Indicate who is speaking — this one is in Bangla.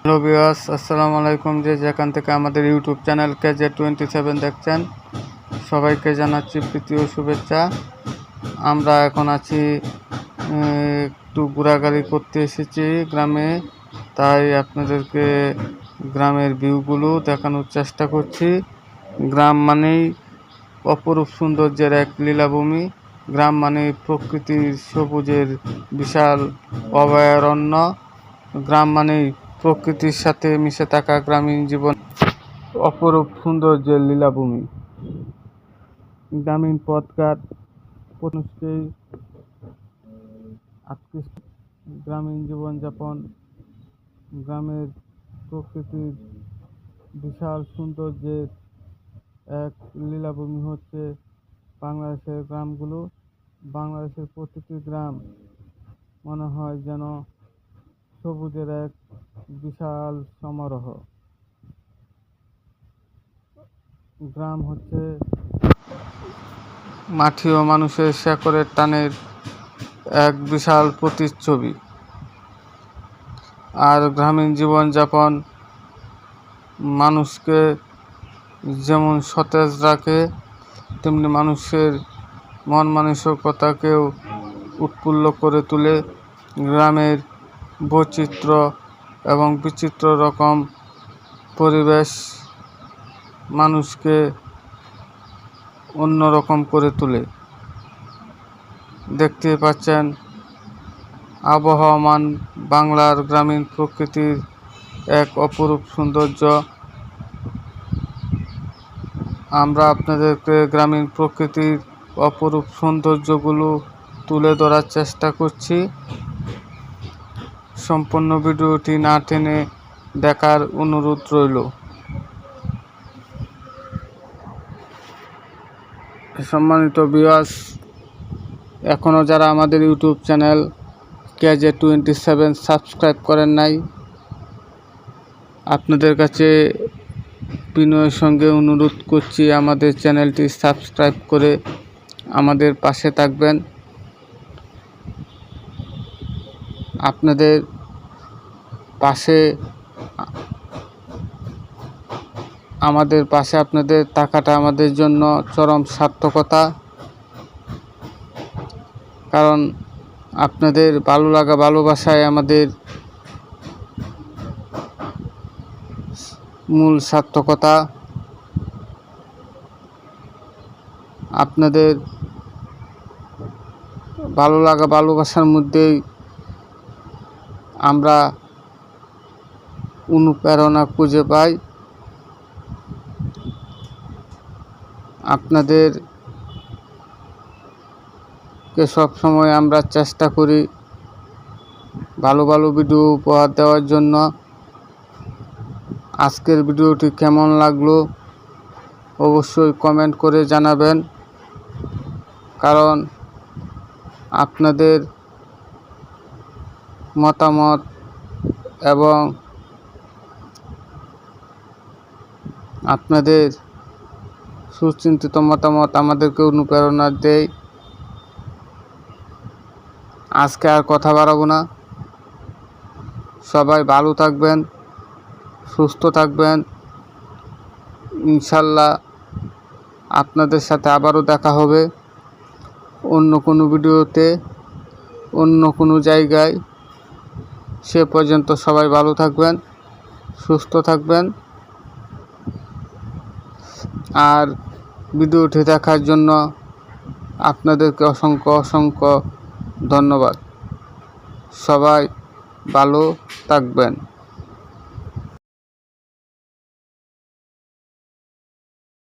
Speaker 1: হ্যালো বিয়াস আসসালামু আলাইকুম। যে যেখান থেকে আমাদের YouTube channel KJ twenty seven দেখছেন, সবাইকে জানাচ্ছি প্রীতি ও শুভেচ্ছা। আমরা এখন আছি একটু ঘোরাঘুরি করতে এসেছি গ্রামে, তাই আপনাদেরকে গ্রামের ভিউগুলো দেখানোর চেষ্টা করছি। গ্রাম মানেই অপরূপ সৌন্দর্যের এক লীলাভূমি। গ্রাম মানে প্রকৃতির সবুজের বিশাল অভয়ারণ্য। গ্রাম মানেই প্রকৃতির সাথে মিশে থাকা গ্রামীণ জীবন অপরূপ সৌন্দর্যের লীলাভূমি। গ্রামীণ পথঘাট মানুষকেই আকৃষ্ট। গ্রামীণ জীবনযাপন গ্রামের প্রকৃতির বিশাল সৌন্দর্যের এক লীলাভূমি হচ্ছে বাংলাদেশের গ্রামগুলো। বাংলাদেশের প্রতিটি গ্রাম মনে হয় যেন সবুজের এক বিশাল সমারোহ। গ্রাম হচ্ছে মাটি ও মানুষের শেকড়ের টানের এক বিশাল প্রতিচ্ছবি। আর গ্রামীণ জীবনযাপন মানুষকে যেমন সতেজ রাখে, তেমনি মানুষের মন মানসিকতাকেও উৎফুল্ল করে তোলে। গ্রামের বৈচিত্র্য এবং বিচিত্র রকম পরিবেশ মানুষকে অন্যরকম করে তোলে। দেখতে পাচ্ছেন, আবহমান বাংলার গ্রামীণ প্রকৃতির এক অপরূপ সৌন্দর্য। আমরা আপনাদেরকে গ্রামীণ প্রকৃতির অপরূপ সৌন্দর্যগুলো তুলে ধরার চেষ্টা করছি। সম্পূর্ণ ভিডিওটি না টেনে দেখার অনুরোধ রইল। সম্মানিত বিয়াস এখনও যারা আমাদের YouTube channel KJ twenty seven subscribe করেন নাই, আপনাদের কাছে বিনয়ের সঙ্গে অনুরোধ করছি আমাদের চ্যানেলটি সাবস্ক্রাইব করে আমাদের পাশে থাকবেন। আপনাদের পাশে, আমাদের পাশে আপনাদের টাকাটা আমাদের জন্য চরম সার্থকতা। কারণ আপনাদের ভালো লাগা, ভালোবাসায় আমাদের মূল সার্থকতা। আপনাদের ভালো লাগা, ভালোবাসার মধ্যেই আমরা অনুপ্রেরণা খুঁজে পাই। আপনাদের কে সবসময় আমরা চেষ্টা করি ভালো ভালো ভিডিও উপহার দেওয়ার জন্য। আজকের ভিডিওটি কেমন লাগল অবশ্যই কমেন্ট করে জানাবেন। কারণ আপনাদের মতামত এবং আপনাদের সুচিন্তিত মতামত আমাদেরকে অনুপ্রেরণা দেয়। আজকে আর কথা বাড়াবো না। সবাই ভালো থাকবেন, সুস্থ থাকবেন। ইনশাল্লাহ আপনাদের সাথে আবারও দেখা হবে অন্য কোনো ভিডিওতে, অন্য কোনো জায়গায়। সে পর্যন্ত সবাই ভালো থাকবেন, সুস্থ থাকবেন। আর ভিডিওটি দেখার জন্য আপনাদেরকে অসংখ্য অসংখ্য ধন্যবাদ। সবাই ভালো থাকবেন।